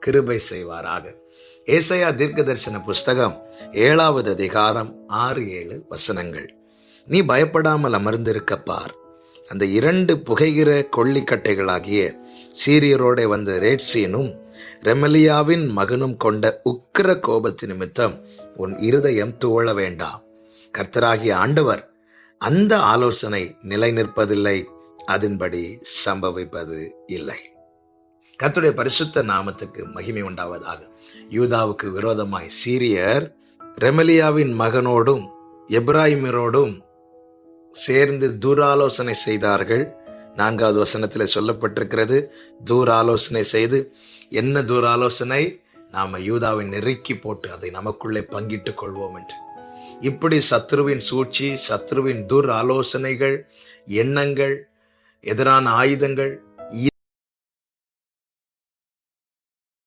கிருபை செய்வாராக. ஏசையா தீர்க்க தரிசன புஸ்தகம் ஏழாவது அதிகாரம் ஆறு ஏழு வசனங்கள். நீ பயப்படாமல் அமர்ந்திருக்க பார். அந்த இரண்டு புகைகிற கொள்ளிக்கட்டைகளாகிய சீரியரோட வந்த ரேட்சீனும் ரெமலியாவின் மகனும் கொண்ட உக்கிர கோபத்து நிமித்தம் உன் இருதயம் துவள வேண்டாம். கர்த்தராகிய ஆண்டவர் அந்த ஆலோசனை நிலை நிற்பதில்லை அதன்படி சம்பவிப்பது இல்லை. கத்துடைய பரிசுத்த நாமத்துக்கு மகிமை உண்டாவதாக. யூதாவுக்கு விரோதமாய் சீரியர் ரெமலியாவின் மகனோடும் எப்ராஹிமரோடும் சேர்ந்து தூராலோசனை செய்தார்கள். நான்காவது வசனத்தில் சொல்லப்பட்டிருக்கிறது தூராலோசனை செய்து என்ன தூராலோசனை? நாம் யூதாவை நெருக்கி போட்டு அதை நமக்குள்ளே பங்கிட்டு கொள்வோம் என்று. இப்படி சத்ருவின் சூழ்ச்சி சத்ருவின் துர் ஆலோசனைகள் எண்ணங்கள் எதிரான ஆயுதங்கள்